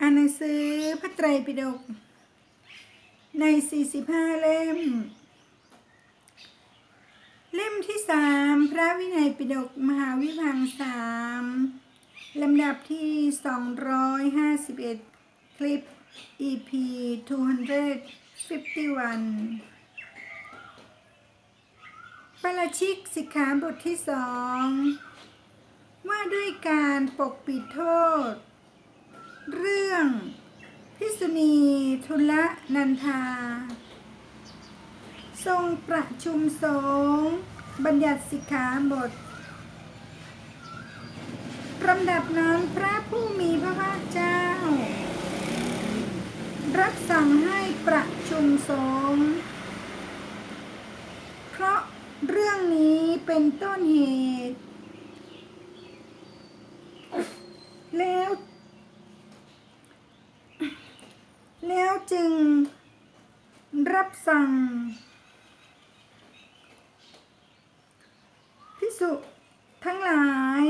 อ่านหนังสือพระไตรปิฎกใน 45 เล่ม เล่มที่สามพระวินัยปิฎกมหาวิพังสามลำดับที่ 251 คลิป EP 251ปาราชิกสิกขาบทที่สองว่าด้วยการปกปิดโทษ เรื่องพิษุณีทุลนันทา ทรงประชุมสงฆ์บัญญัติสิกขาบทลำดับนั้นพระผู้มีพระภาคเจ้า รับสั่งให้ประชุมสงฆ์เพราะเรื่องนี้เป็นต้นเหตุ แล้ว แล้วจึงรับสั่ง พิสุทั้งหลาย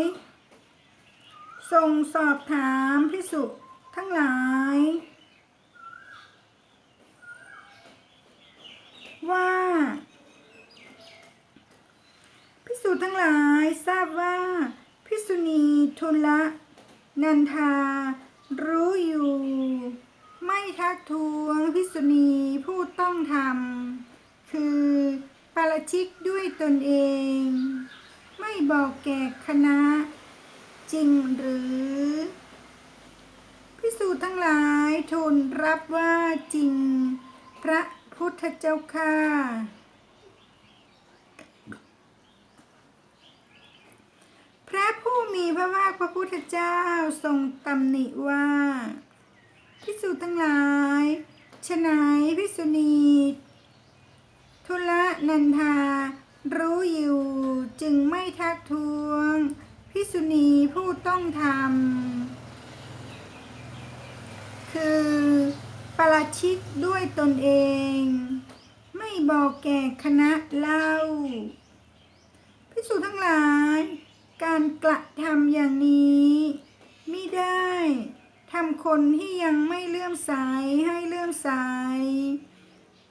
ส่ งสอบถามพิสุทั้งหลาย ว่าพิสุทั้งหลายทราบว่าพิสุณีทุละนันทา รู้อยู่ ไม่ทักท้วงพิสุณีผู้ต้องทำคือปาราชิกด้วยตนเอง ไม่บอกแก่คณะ จริงหรือพิสูจน์ทั้งหลายทูลรับว่าจริง พระพุทธเจ้าค่ะพระผู้มีพระภาคพระพุทธเจ้าทรงตำหนิว่าพิสูจน์ทั้งหลายฉนายพิสุณีทุลนันทารู้อยู่จึงไม่ทักท้วง พิสุณีผู้ต้องทำคือปราชิกด้วยตนเอง ไม่บอกแก่คณะเล่า พิสูจทั้งหลาย การกระทำอย่างนี้ไม่ได้ทำคนที่ยังไม่เลื่อมใสให้เลื่อมใส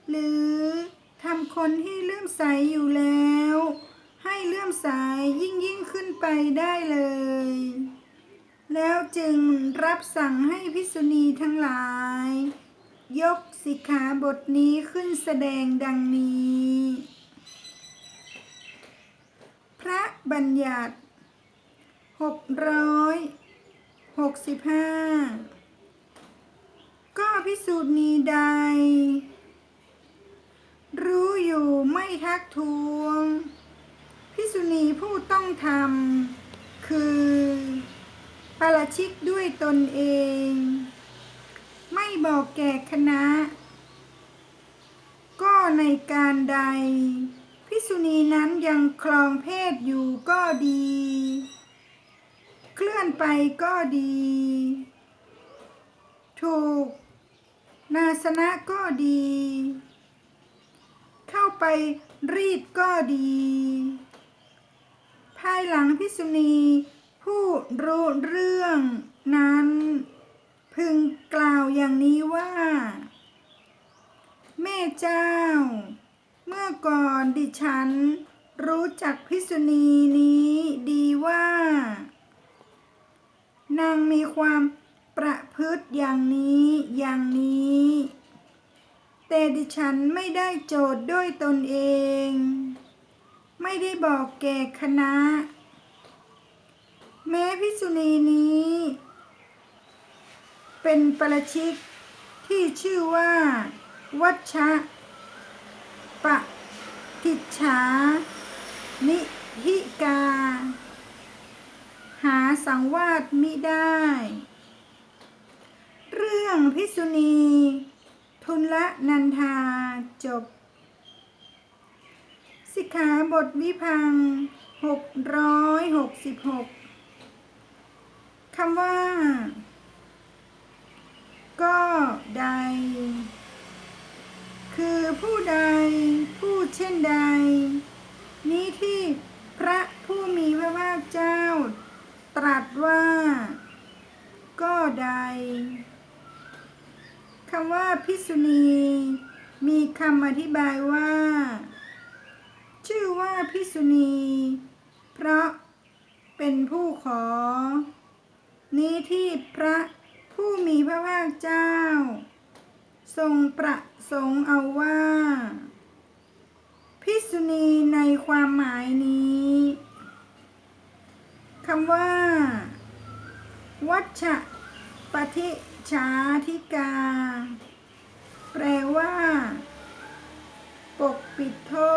หรือทำคนที่เลื่อมใสอยู่แล้ว ให้เลื่อมใสยิ่งยิ่งขึ้นไปได้เลย แล้วจึงรับสั่งให้พิษุณีทั้งหลาย ยกสิกขาบทนี้ขึ้นแสดงดังนี้ พระบัญญัติหกร้อยหกสิบห้าก็พิสูจน์นีใด รู้อยู่ไม่ทักท้วง พิสุณีผู้ต้องทำคือปาราชิกด้วยตนเอง ไม่บอกแก่คณะ ก็ในการใด พิสุณีนั้นยังครองเพศอยู่ก็ดี เคลื่อนไปก็ดี ถูก นาสนะก็ดี เข้าไปรีดก็ดี ภายหลังพิสุณีผู้รู้เรื่องนั้น พึงกล่าวอย่างนี้ว่า แม่เจ้า เมื่อก่อนดิฉันรู้จักพิสุณีนี้ดีว่า นางมีความประพฤติอย่างนี้อย่างนี้ แต่ดิฉันไม่ได้โจทย์ด้วยตนเอง ไม่ได้บอกแก่คณะ แม้พิสุณีนี้ เป็นประชิกที่ชื่อว่า วัชชะปะทิชฉานิหิกา หาสังวาสมิได้ เรื่องพิสุณี ทุนละนันทาจบ สิกขาบทวิพังหกร้อยหกสิบหกคำว่า ก็ใด คือผู้ใด ผู้เช่นใด นี้ที่พระผู้มีพระภาคเจ้า ตรัสว่า ก็ใดคำว่าพิษุณี มีคำอธิบายว่า ว่าพิกษุณี เพราะเป็นผู้ขอ นี้ที่พระผู้มีพระภาคเจ้า ทรงประสงค์เอาว่า พิกษุณีในความหมายนี้คำว่า วัชชะปฏิชาธิกา แปลว่า ปกปิดโทษ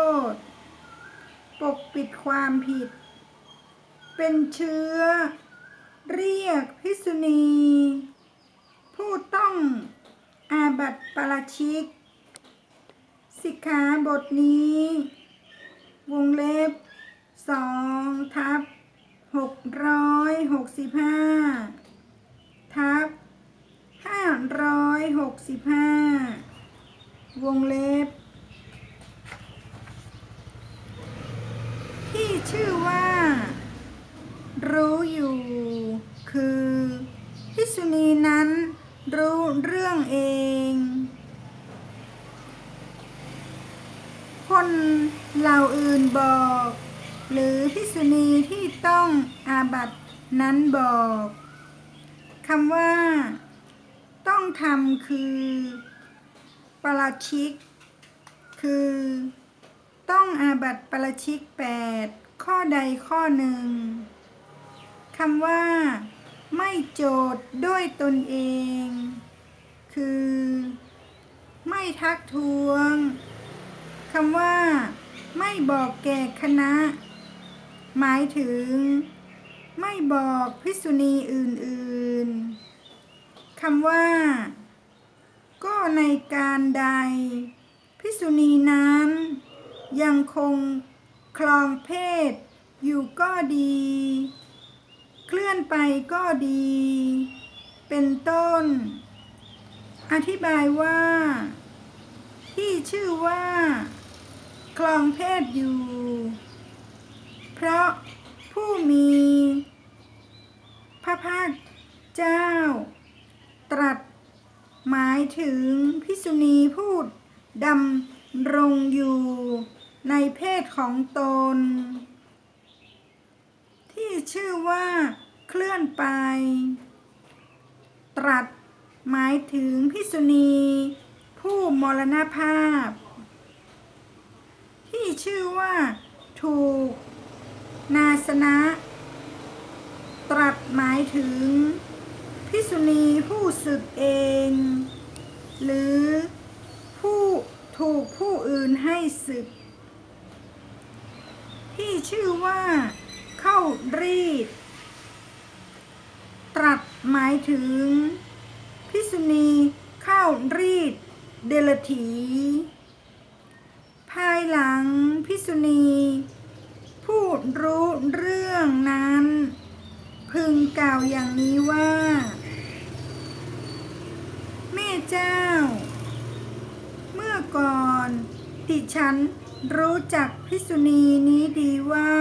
ความผิด เป็นเชื้อ เรียกพิษุณี ผู้ต้องอาบัติปราชิก สิกขาบทนี้ วงเล็บสองทับหกร้อยหกสิบห้าทับห้าร้อยหกสิบห้าวงเล็บ ที่ ชื่อว่า รู้อยู่ คือพิกษุณีนั้นรู้เรื่องเอง คนเหล่าอื่นบอก หรือพิกษุณีที่ต้องอาบัตินั้นบอกคำว่า ต้องทำคือปราชิก คือ ต้องอาบัติปราชิกแปด ข้อใดข้อหนึ่งคำว่า ไม่โจทย์ด้วยตนเอง คือ ไม่ทักท้วงคำว่า ไม่บอกแก่คณะ หมายถึง ไม่บอกพิษุณีอื่นๆคำว่า ก็ในการใด พิษุณีนั้น ยังคง คลองเพศ อยู่ก็ดี เคลื่อนไปก็ดี เป็นต้น อธิบายว่า ที่ชื่อว่า คลองเพศอยู่ เพราะผู้มี พระภาคเจ้า ตรัส หมายถึงพิษุณีพูดดำรงอยู่ ในเพศของตน ที่ชื่อว่า เคลื่อนไป ตรัสหมายถึงพิษุณี ผู้มรณภาพ ที่ชื่อว่า ถูก นาสนะ ตรัสหมายถึง พิษุณีผู้สึกเอง หรือผู้ถูกผู้อื่นให้สึก ที่ชื่อว่าเข้ารีด ตรัสหมายถึง พิษุณีเข้ารีด เดลถี ภายหลังพิษุณีผู้รู้เรื่องนั้น พึงกล่าวอย่างนี้ว่า แม่เจ้า เมื่อก่อนดิฉัน รู้จักพิษุณีนี้ดีว่า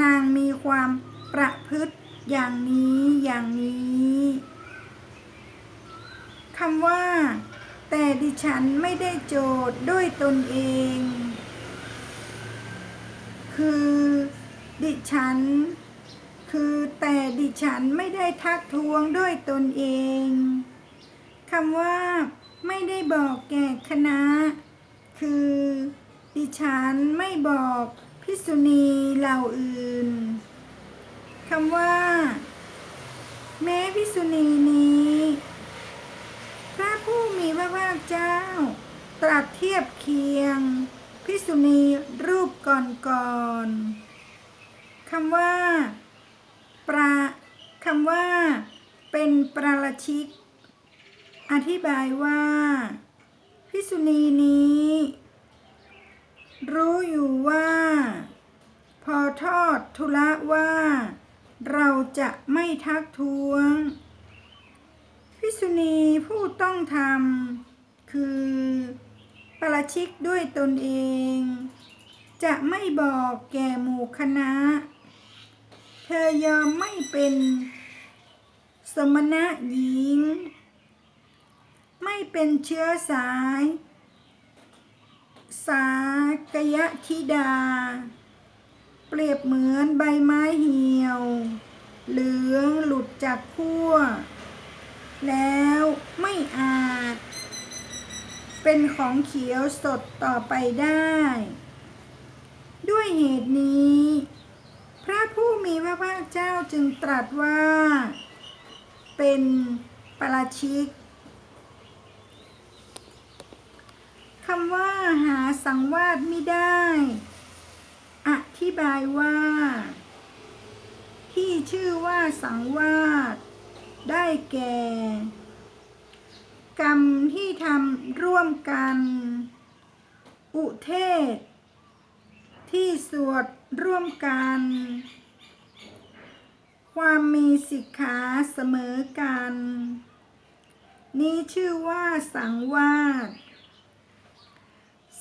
นางมีความประพฤติอย่างนี้อย่างนี้คำว่า แต่ดิฉันไม่ได้โจทย์ด้วยตนเอง คือ ดิฉัน คือแต่ดิฉันไม่ได้ทักท้วงด้วยตนเองคำว่า ไม่ได้บอกแก่คณะ คือดิฉันไม่บอกพิษุณีเหล่าอื่นคำว่า แม้พิษุณีนี้ พระผู้มีพระภาคเจ้า ตรัสเทียบเคียง พิษุณีรูปก่อนๆคำว่า ประคำว่า เป็นปราราชิก อธิบายว่า พิกษุณีนี้ รู้อยู่ว่า พอทอดทุละว่า เราจะไม่ทักท้วง พิกษุณีผู้ต้องทำคือปราชิกด้วยตนเอง จะไม่บอกแก่หมู่คณะ เธอยอมไม่เป็น สมณะหญิง ไม่เป็นเชื้อสาย สากยะธิดา เปรียบเหมือนใบไม้เหี่ยว เหลืองหลุดจากขั้ว แล้วไม่อาจ เป็นของเขียวสดต่อไปได้ ด้วยเหตุนี้ พระผู้มีพระภาคเจ้าจึงตรัสว่า เป็นปราชิก คำว่าหา สังวาสไม่ได้ อธิบายว่า ที่ชื่อว่าสังวาสได้แก่ กรรมที่ทำร่วมกัน อุเทศ ที่สวดร่วมกัน ความมีสิกขาเสมอกัน นี้ชื่อว่าสังวาส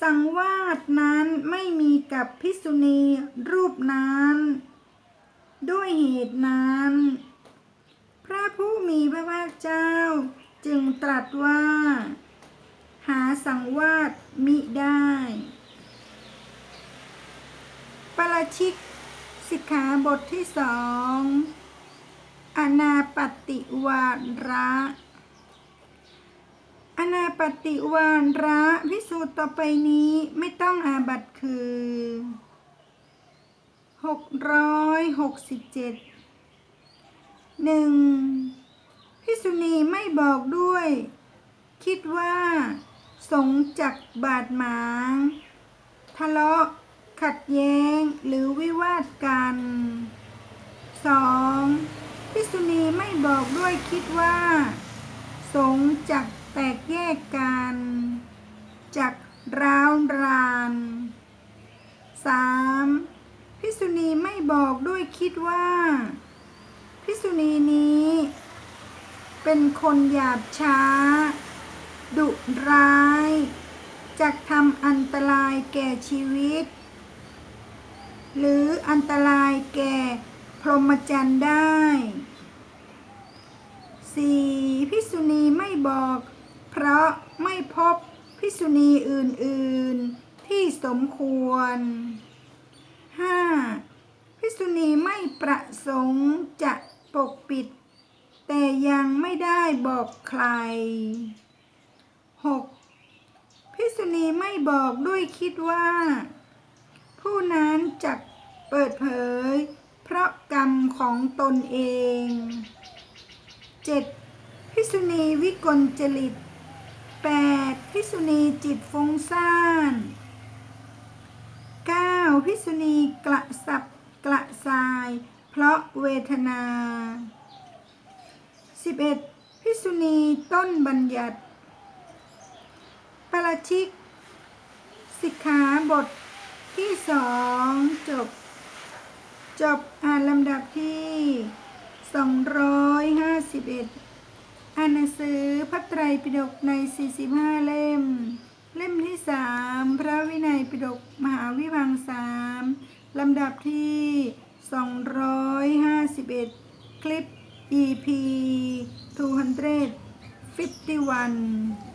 สังวาสนั้นไม่มีกับพิกษุณีรูปนั้น ด้วยเหตุนั้น พระผู้มีพระภาคเจ้าจึงตรัสว่า หาสังวาสมิได้ ปราชิกสิกขาบทที่สองอนาปฏิวาระ อนาปฏิวาระพิสูจน์ต่อไปนี้ไม่ต้องอาบัตคือหกร้อยหกสิบเจ็ดหนึ่งพิสุณีไม่บอกด้วย คิดว่า สงจักบาดหมางทะเลาะ ขัดแย้งหรือวิวาทกัน 2. พิสุณีไม่บอกด้วยคิดว่า สงจัก แตกแยกกันจักร้าวราน 3. พิสุณีไม่บอกด้วยคิดว่า พิสุณีนี้ เป็นคนหยาบช้า ดุร้ายจักทำอันตรายแก่ชีวิต หรืออันตรายแก่พรหมจรรย์ได้ 4. พิกษุณีไม่บอก เพราะไม่พบพิกษุณีอื่น ๆ ที่สมควร 5. พิกษุณีไม่ประสงค์จะปกปิด แต่ยังไม่ได้บอกใคร 6. พิกษุณีไม่บอกด้วยคิดว่า ผู้นั้นจะเปิดเผย เพราะกรรมของตนเอง 7. พิษุณีวิกลจริต 8. พิษุณีจิตฟุ้งซ่าน 9. พิษุณีกระสับกระสาย เพราะเวทนา 11. พิษุณีต้นบัญญัติ ปราชิก สิกขาบทที่สองจบ จบอ่านลำดับที่ 251 อ่านหนังสือพระไตรปิฎกใน 45 เล่ม เล่มที่ 3 พระวินัยปิฎกมหาวิพังสามลำดับที่ 251 คลิป EP 251